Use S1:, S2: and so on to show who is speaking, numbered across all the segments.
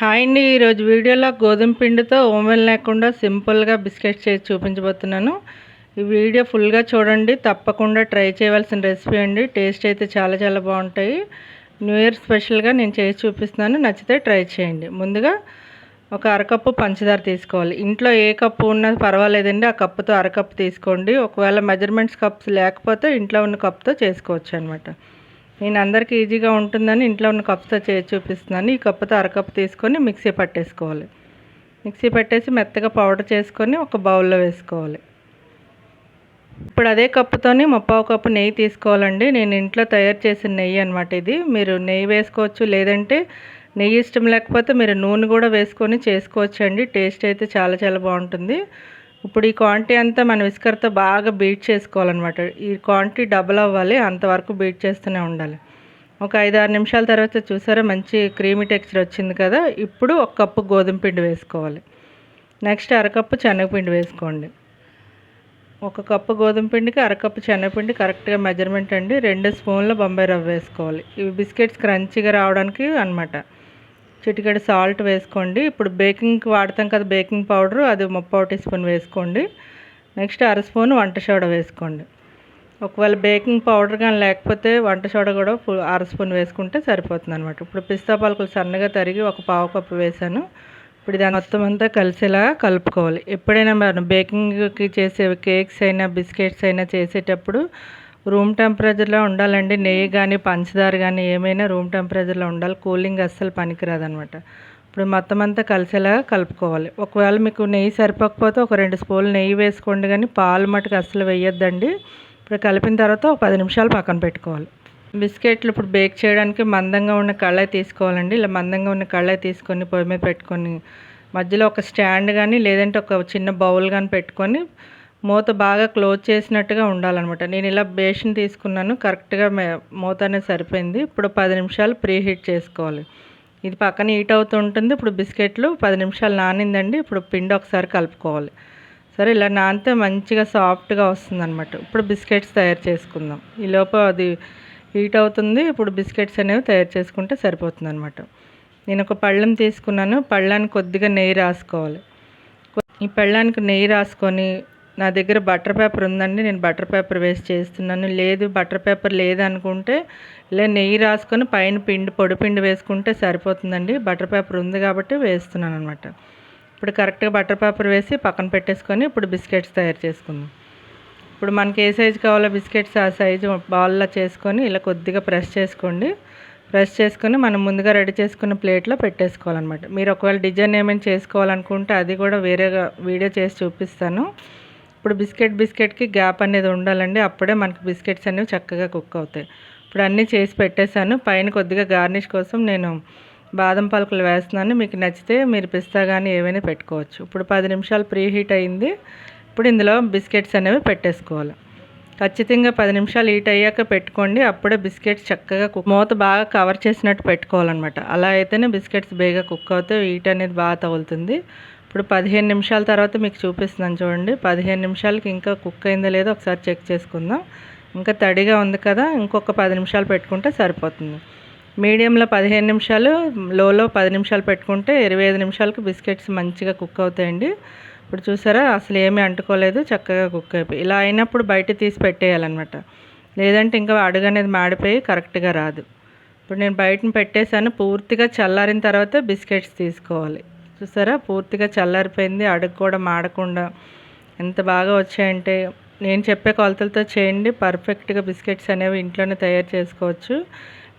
S1: Hi అండి. ఈరోజు వీడియోలో గోధుమ పిండితో ఓమెన్ లేకుండా సింపుల్గా బిస్కెట్స్ చేసి చూపించబోతున్నాను. ఈ వీడియో ఫుల్గా చూడండి. తప్పకుండా ట్రై చేయవలసిన రెసిపీ అండి. టేస్ట్ అయితే చాలా చాలా బాగుంటాయి. న్యూ ఇయర్ స్పెషల్గా నేను చేసి చూపిస్తున్నాను. నచ్చితే ట్రై చేయండి. ముందుగా ఒక అరకప్పు పంచదార తీసుకోవాలి. ఇంట్లో ఏ కప్పు ఉన్నా పర్వాలేదండి. ఆ కప్పుతో అరకప్పు తీసుకోండి. ఒకవేళ మెజర్మెంట్స్ కప్స్ లేకపోతే ఇంట్లో ఉన్న కప్తో చేసుకోవచ్చు అనమాట నేను అందరికీ ఈజీగా ఉంటుందని ఇంట్లో ఉన్న కప్తో చేసి చూపిస్తున్నాను. ఈ కప్పుతో అరకప్పు తీసుకొని మిక్సీ పట్టేసుకోవాలి. మిక్సీ పెట్టేసి మెత్తగా పౌడర్ చేసుకొని ఒక బౌల్లో వేసుకోవాలి. ఇప్పుడు అదే కప్పుతోని ముప్పావు కప్పు నెయ్యి తీసుకోవాలండి. నేను ఇంట్లో తయారు చేసిన నెయ్యి అనమాట ఇది. మీరు నెయ్యి వేసుకోవచ్చు లేదంటే నెయ్యి ఇష్టం లేకపోతే మీరు నూనె కూడా వేసుకొని చేసుకోవచ్చు అండి టేస్ట్ అయితే చాలా చాలా బాగుంటుంది. ఇప్పుడు ఈ క్వాంటిటీ అంతా మనం విస్కర్తో బాగా బీట్ చేసుకోవాలన్నమాట. ఈ క్వాంటిటీ డబుల్ అవ్వాలి అంతవరకు బీట్ చేస్తూనే ఉండాలి. ఒక ఐదు ఆరు నిమిషాల తర్వాత చూసారా మంచి క్రీమీ టెక్స్చర్ వచ్చింది కదా? ఇప్పుడు ఒక కప్పు గోధుమ పిండి వేసుకోవాలి. నెక్స్ట్ అరకప్పు శనగపిండి వేసుకోండి. ఒక కప్పు గోధుమ పిండికి అరకప్పు శనగపిండి కరెక్ట్గా మెజర్మెంట్ అండి. రెండు స్పూన్ల బొంబాయి రవ్వ వేసుకోవాలి. ఇవి బిస్కెట్స్ క్రంచీగా రావడానికి అనమాట చిటికెడు సాల్ట్ వేసుకోండి. ఇప్పుడు బేకింగ్కి వాడతాం కదా బేకింగ్ పౌడర్ అది ముప్పావు టీ స్పూన్ వేసుకోండి. నెక్స్ట్ అర స్పూన్ వంట సోడా వేసుకోండి. ఒకవేళ బేకింగ్ పౌడర్ కానీ లేకపోతే వంట సోడా కూడా అర స్పూన్ వేసుకుంటే సరిపోతుంది అనమాట ఇప్పుడు పిస్తా పలుకులు సన్నగా తరిగి ఒక పావు కప్పు వేసాను ఇప్పుడు దాని మొత్తం అంతా కలిసేలా కలుపుకోవాలి. ఎప్పుడైనా మనం బేకింగ్కి చేసే కేక్స్ అయినా బిస్కెట్స్ అయినా చేసేటప్పుడు రూమ్ టెంపరేచర్లో ఉండాలండి. నెయ్యి కానీ పంచదార కానీ ఏమైనా రూమ్ టెంపరేచర్లో ఉండాలి. కూలింగ్ అస్సలు పనికిరాదనమాట ఇప్పుడు మొత్తం అంతా కలిసేలాగా కలుపుకోవాలి. ఒకవేళ మీకు నెయ్యి సరిపోకపోతే ఒక రెండు స్పూన్లు నెయ్యి వేసుకోండి కానీ పాలు మటుకు అస్సలు వేయొద్దండి. ఇప్పుడు కలిపిన తర్వాత ఒక పది నిమిషాలు పక్కన పెట్టుకోవాలి. బిస్కెట్లు ఇప్పుడు బేక్ చేయడానికి మందంగా ఉన్న కళాయి తీసుకోవాలండి. ఇలా మందంగా ఉన్న కళాయి తీసుకొని పొయ్యి మీద పెట్టుకొని మధ్యలో ఒక స్టాండ్ కానీ లేదంటే ఒక చిన్న బౌల్ కానీ పెట్టుకొని మూత బాగా క్లోజ్ చేసినట్టుగా ఉండాలన్నమాట. నేను ఇలా బేషన్ తీసుకున్నాను. కరెక్ట్గా మూత అనేది సరిపోయింది. ఇప్పుడు పది నిమిషాలు ప్రీ హీట్ చేసుకోవాలి. ఇది పక్కన హీట్ అవుతుంటుంది ఇప్పుడు బిస్కెట్లు పది నిమిషాలు నానిందండి. ఇప్పుడు పిండి ఒకసారి కలుపుకోవాలి. సరే ఇలా నానితే మంచిగా సాఫ్ట్గా వస్తుంది అనమాట ఇప్పుడు బిస్కెట్స్ తయారు చేసుకుందాం. ఈ అది హీట్ అవుతుంది. ఇప్పుడు బిస్కెట్స్ అనేవి తయారు చేసుకుంటే సరిపోతుంది అనమాట నేను ఒక పళ్ళెం తీసుకున్నాను. పళ్ళానికి కొద్దిగా నెయ్యి రాసుకోవాలి. ఈ పళ్ళానికి నెయ్యి రాసుకొని నా దగ్గర బటర్ పేపర్ ఉందండి నేను బటర్ పేపర్ వేసి చేస్తున్నాను. లేదు బటర్ పేపర్ లేదనుకుంటే ఇలా నెయ్యి రాసుకొని పైన పిండి పొడి పిండి వేసుకుంటే సరిపోతుందండి. బటర్ పేపర్ ఉంది కాబట్టి వేస్తున్నాను అనమాట ఇప్పుడు కరెక్ట్గా బటర్ పేపర్ వేసి పక్కన పెట్టేసుకొని ఇప్పుడు బిస్కెట్స్ తయారు చేసుకుందాం. ఇప్పుడు మనకి ఏ సైజు కావాలో బిస్కెట్స్ ఆ సైజు బాల్లో చేసుకొని ఇలా కొద్దిగా ప్రెస్ చేసుకోండి. ప్రెస్ చేసుకొని మనం ముందుగా రెడీ చేసుకున్న ప్లేట్లో పెట్టేసుకోవాలన్నమాట. మీరు ఒకవేళ డిజైన్ ఏమైనా చేసుకోవాలనుకుంటే అది కూడా వేరేగా వీడియో చేసి చూపిస్తాను. ఇప్పుడు బిస్కెట్ బిస్కెట్కి గ్యాప్ అనేది ఉండాలండి. అప్పుడే మనకి బిస్కెట్స్ అనేవి చక్కగా కుక్ అవుతాయి. ఇప్పుడు అన్నీ చేసి పెట్టేశాను. పైన కొద్దిగా గార్నిష్ కోసం నేను బాదం పలుకులు వేస్తున్నాను. మీకు నచ్చితే మీరు పిస్తా కానీ ఏవైనా పెట్టుకోవచ్చు. ఇప్పుడు పది నిమిషాలు ప్రీ హీట్ అయింది. ఇప్పుడు ఇందులో బిస్కెట్స్ అనేవి పెట్టేసుకోవాలి. ఖచ్చితంగా పది నిమిషాలు హీట్ అయ్యాక పెట్టుకోండి. అప్పుడే బిస్కెట్స్ చక్కగా కుక్ మూత బాగా కవర్ చేసినట్టు పెట్టుకోవాలన్నమాట. అలా అయితేనే బిస్కెట్స్ బేగా కుక్ అవుతాయి. హీట్ అనేది బాగా తగులుతుంది. ఇప్పుడు పదిహేను నిమిషాల తర్వాత మీకు చూపిస్తున్నాను చూడండి. పదిహేను నిమిషాలకి ఇంకా కుక్ అయిందో లేదో ఒకసారి చెక్ చేసుకుందాం. ఇంకా తడిగా ఉంది కదా ఇంకొక పది నిమిషాలు పెట్టుకుంటే సరిపోతుంది. మీడియంలో పదిహేను నిమిషాలు లోలో పది నిమిషాలు పెట్టుకుంటే ఇరవై ఐదు నిమిషాలకి బిస్కెట్స్ మంచిగా కుక్ అవుతాయండి. ఇప్పుడు చూసారా అసలు ఏమీ అంటుకోలేదు చక్కగా కుక్ అయిపోయి ఇలా అయినప్పుడు బయట తీసి పెట్టేయాలన్నమాట. లేదంటే ఇంకా అడుగు అనేది మాడిపోయి కరెక్ట్గా రాదు. ఇప్పుడు నేను బయటను పెట్టేశాను పూర్తిగా చల్లారిన తర్వాత బిస్కెట్స్ తీసుకోవాలి. చూసారా? పూర్తిగా చల్లారిపోయింది. అడుగు కూడా మాడకుండా. ఎంత బాగా వచ్చాయంటే నేను చెప్పే కొలతలతో చేయండి. పర్ఫెక్ట్గా బిస్కెట్స్ అనేవి ఇంట్లోనే తయారు చేసుకోవచ్చు.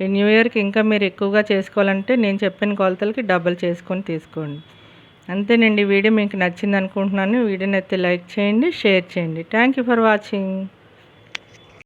S1: ఈ న్యూ ఇయర్కి ఇంకా మీరు ఎక్కువగా చేసుకోవాలంటే నేను చెప్పిన కొలతలకి డబ్బులు చేసుకొని తీసుకోండి. అంతేనండి. వీడియో మీకు నచ్చింది అనుకుంటున్నాను వీడియోని అయితే లైక్ చేయండి షేర్ చేయండి. Thank you for watching.